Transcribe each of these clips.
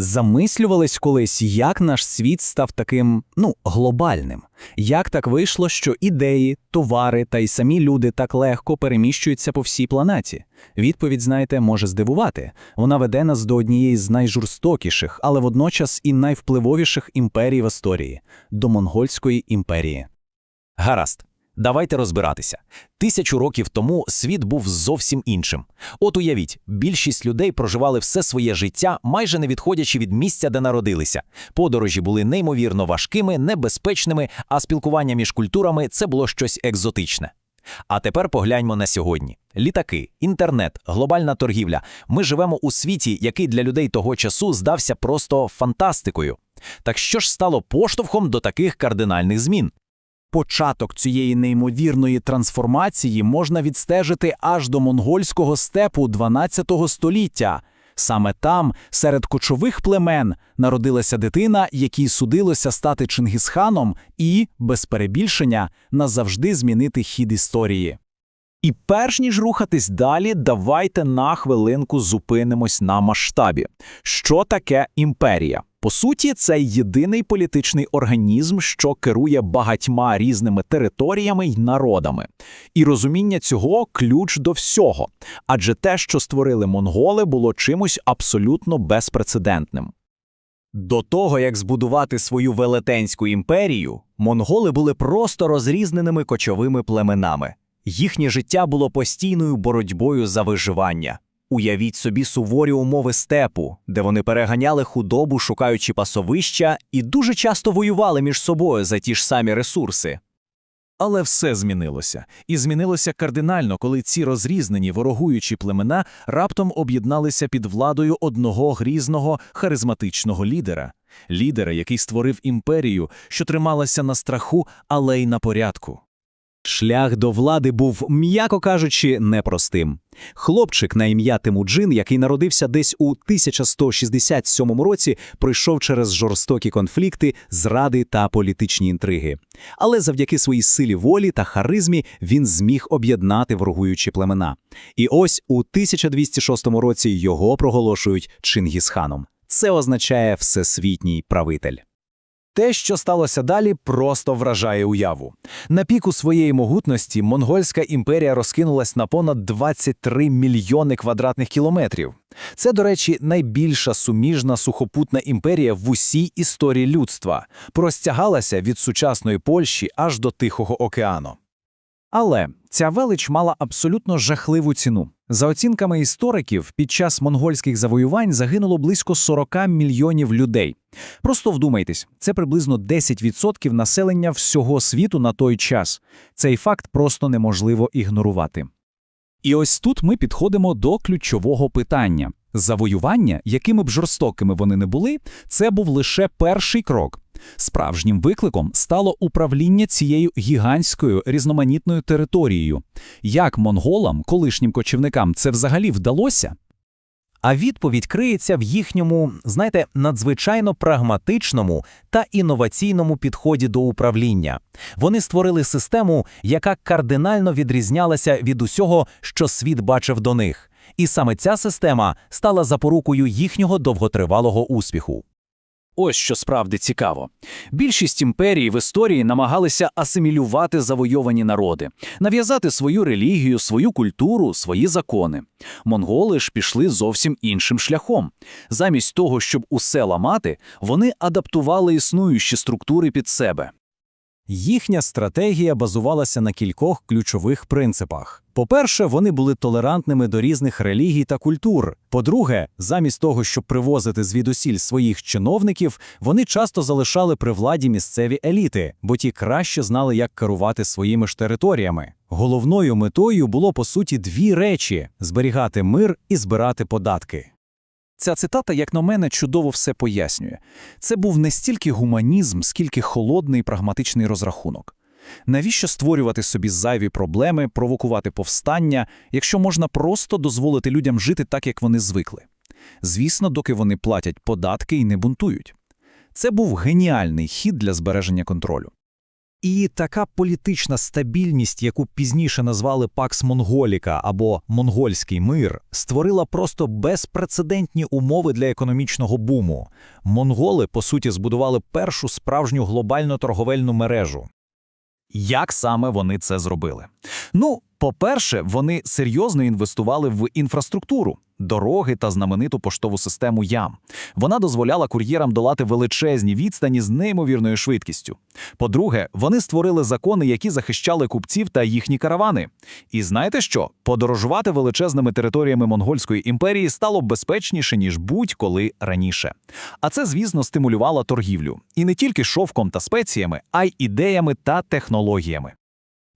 Замислювались колись, як наш світ став таким, ну, глобальним. Як так вийшло, що ідеї, товари та й самі люди так легко переміщуються по всій планеті? Відповідь, знаєте, може здивувати. Вона веде нас до однієї з найжорстокіших, але водночас і найвпливовіших імперій в історії до Монгольської імперії. Гаразд, давайте розбиратися. Тисячу років тому світ був зовсім іншим. От уявіть, більшість людей проживали все своє життя, майже не відходячи від місця, де народилися. Подорожі були неймовірно важкими, небезпечними, а спілкування між культурами це було щось екзотичне. А тепер погляньмо на сьогодні: літаки, інтернет, глобальна торгівля. Ми живемо у світі, який для людей того часу здався просто фантастикою. Так що ж стало поштовхом до таких кардинальних змін? Початок цієї неймовірної трансформації можна відстежити аж до монгольського степу 12 століття. Саме там, серед кочових племен, народилася дитина, якій судилося стати Чингісханом і, без перебільшення, назавжди змінити хід історії. І перш ніж рухатись далі, давайте на хвилинку зупинимось на масштабі. Що таке імперія? По суті, це єдиний політичний організм, що керує багатьма різними територіями й народами. І розуміння цього ключ до всього. Адже те, що створили монголи, було чимось абсолютно безпрецедентним. До того, як збудувати свою велетенську імперію, монголи були просто розрізненими кочовими племенами. Їхнє життя було постійною боротьбою за виживання. Уявіть собі суворі умови степу, де вони переганяли худобу, шукаючи пасовища, і дуже часто воювали між собою за ті ж самі ресурси. Але все змінилося. І змінилося кардинально, коли ці розрізнені ворогуючі племена раптом об'єдналися під владою одного грізного харизматичного лідера. Лідера, який створив імперію, що трималася на страху, але й на порядку. Шлях до влади був, м'яко кажучи, непростим. Хлопчик на ім'я Темуджин, який народився десь у 1167 році, пройшов через жорстокі конфлікти, зради та політичні інтриги. Але завдяки своїй силі волі та харизмі він зміг об'єднати ворогуючі племена. І ось у 1206 році його проголошують Чингісханом. Це означає всесвітній правитель. Те, що сталося далі, просто вражає уяву. На піку своєї могутності монгольська імперія розкинулась на понад 23 мільйони квадратних кілометрів. Це, до речі, найбільша суміжна сухопутна імперія в усій історії людства, простягалася від сучасної Польщі аж до Тихого океану. Але ця велич мала абсолютно жахливу ціну. За оцінками істориків, під час монгольських завоювань загинуло близько 40 мільйонів людей. Просто вдумайтесь, це приблизно 10% населення всього світу на той час. Цей факт просто неможливо ігнорувати. І ось тут ми підходимо до ключового питання. Завоювання, якими б жорстокими вони не були, це був лише перший крок. Справжнім викликом стало управління цією гігантською різноманітною територією. Як монголам, колишнім кочівникам, це взагалі вдалося? А відповідь криється в їхньому, знаєте, надзвичайно прагматичному та інноваційному підході до управління. Вони створили систему, яка кардинально відрізнялася від усього, що світ бачив до них. І саме ця система стала запорукою їхнього довготривалого успіху. Ось що справді цікаво. Більшість імперій в історії намагалися асимілювати завойовані народи, нав'язати свою релігію, свою культуру, свої закони. Монголи ж пішли зовсім іншим шляхом. Замість того, щоб усе ламати, вони адаптували існуючі структури під себе. Їхня стратегія базувалася на кількох ключових принципах. По-перше, вони були толерантними до різних релігій та культур. По-друге, замість того, щоб привозити звідусіль своїх чиновників, вони часто залишали при владі місцеві еліти, бо ті краще знали, як керувати своїми ж територіями. Головною метою було по суті дві речі: зберігати мир і збирати податки. Ця цитата, як на мене, чудово все пояснює. Це був не стільки гуманізм, скільки холодний прагматичний розрахунок. Навіщо створювати собі зайві проблеми, провокувати повстання, якщо можна просто дозволити людям жити так, як вони звикли? Звісно, доки вони платять податки і не бунтують. Це був геніальний хід для збереження контролю. І така політична стабільність, яку пізніше назвали Пакс Монголіка або Монгольський мир, створила просто безпрецедентні умови для економічного буму. Монголи, по суті, збудували першу справжню глобальну торговельну мережу. Як саме вони це зробили? Ну, по-перше, вони серйозно інвестували в інфраструктуру, дороги та знамениту поштову систему ям. Вона дозволяла кур'єрам долати величезні відстані з неймовірною швидкістю. По-друге, вони створили закони, які захищали купців та їхні каравани. І знаєте що? Подорожувати величезними територіями Монгольської імперії стало безпечніше, ніж будь-коли раніше. А це, звісно, стимулювало торгівлю. І не тільки шовком та спеціями, а й ідеями та технологіями.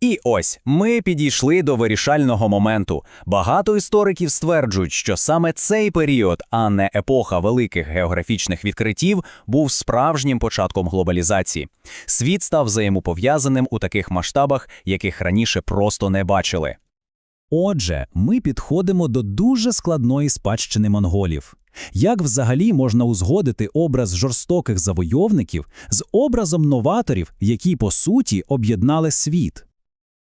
І ось ми підійшли до вирішального моменту. Багато істориків стверджують, що саме цей період, а не епоха великих географічних відкриттів, був справжнім початком глобалізації. Світ став взаємопов'язаним у таких масштабах, яких раніше просто не бачили. Отже, ми підходимо до дуже складної спадщини монголів. Як взагалі можна узгодити образ жорстоких завойовників з образом новаторів, які по суті об'єднали світ?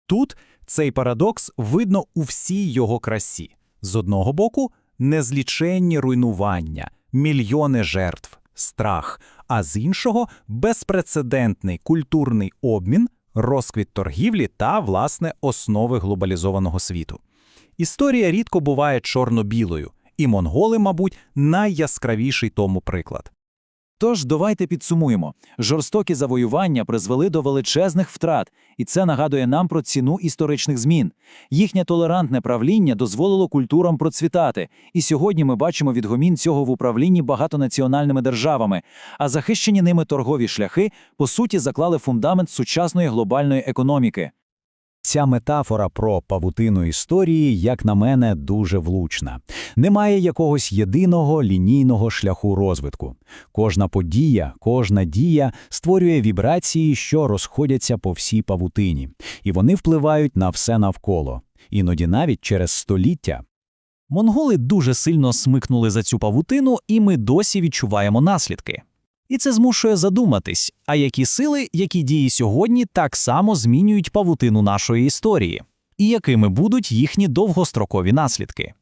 Тут цей парадокс видно у всій його красі. З одного боку, незліченні руйнування, мільйони жертв, страх, а з іншого безпрецедентний культурний обмін, розквіт торгівлі та, власне, основи глобалізованого світу. Історія рідко буває чорно-білою, і монголи, мабуть, найяскравіший тому приклад. Тож давайте підсумуємо. Жорстокі завоювання призвели до величезних втрат, і це нагадує нам про ціну історичних змін. Їхнє толерантне правління дозволило культурам процвітати, і сьогодні ми бачимо відгомін цього в управлінні багатонаціональними державами, а захищені ними торгові шляхи, по суті, заклали фундамент сучасної глобальної економіки. Ця метафора про павутину історії, як на мене, дуже влучна. Немає якогось єдиного лінійного шляху розвитку. Кожна подія, кожна дія створює вібрації, що розходяться по всій павутині, і вони впливають на все навколо, іноді навіть через століття. Монголи дуже сильно смикнули за цю павутину, і ми досі відчуваємо наслідки. І це змушує задуматись, а які сили, які дії сьогодні так само змінюють павутину нашої історії, і якими будуть їхні довгострокові наслідки.